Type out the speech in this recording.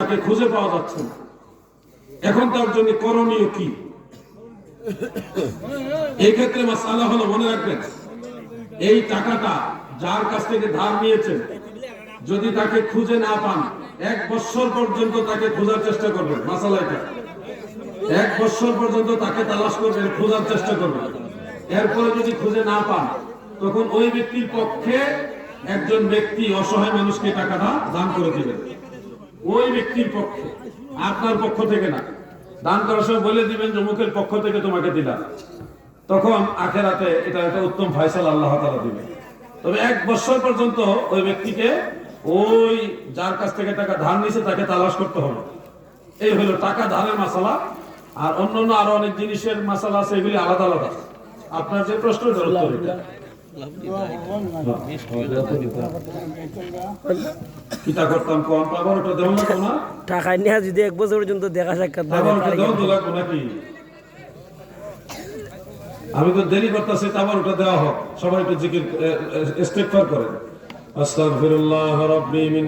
তাকে খুঁজে পাওয়া যাচ্ছে না। এখন তার জন্য করণীয় কি? এই ক্ষেত্রে মাসালা হলো মনে রাখবেন, এই টাকাটা যার কাছ থেকে ধার নিয়েছেন, যদি তাকে খুঁজে না পান, এক বছর পর্যন্ত তাকে খোঁজার চেষ্টা করবেন মাসালা এটা। এক বছর পর্যন্ত তাকে তালাশ করবেন, খোঁজার চেষ্টা করবেন। এরপরে যদি খুঁজে না পান, তখন ওই ব্যক্তির পক্ষে একজন ব্যক্তি অসহায় মানুষকে টাকাটা দান করে দিবেন। ওই ব্যক্তির পক্ষে আপনার পক্ষ থেকে না? দান করার সময় বলে দিবেন যে, মুখের পক্ষ থেকে তোমাকে দিলাম। তখন আখেরাতে এটা একটা উত্তম ফয়সাল আল্লাহ তালা দিবে তবে এক বছর পর্যন্ত ওই ব্যক্তিকে ওই যার কাছ থেকে টাকা ধার নিছে তাকে তালাশ করতে হবে। এই হলো টাকা ধারের মশালা আর অন্যান্য আরও অনেক জিনিসের মশালা আছে, এগুলি আলাদা আলাদা। আপনার যে প্রশ্ন উত্তর। কিতা করতাম কম ওটা টাকা নিয়ে যদি এক বছর পর্যন্ত দেখা সাক্ষাৎ না ওটা তাহলে তো লাগবো নাকি? আমি তো দেরি করতেছি তাবার ওটা দেওয়া হোক। সবাই একটু জিকির করে করেন। আস্তাগফিরুল্লাহ রাব্বি মিন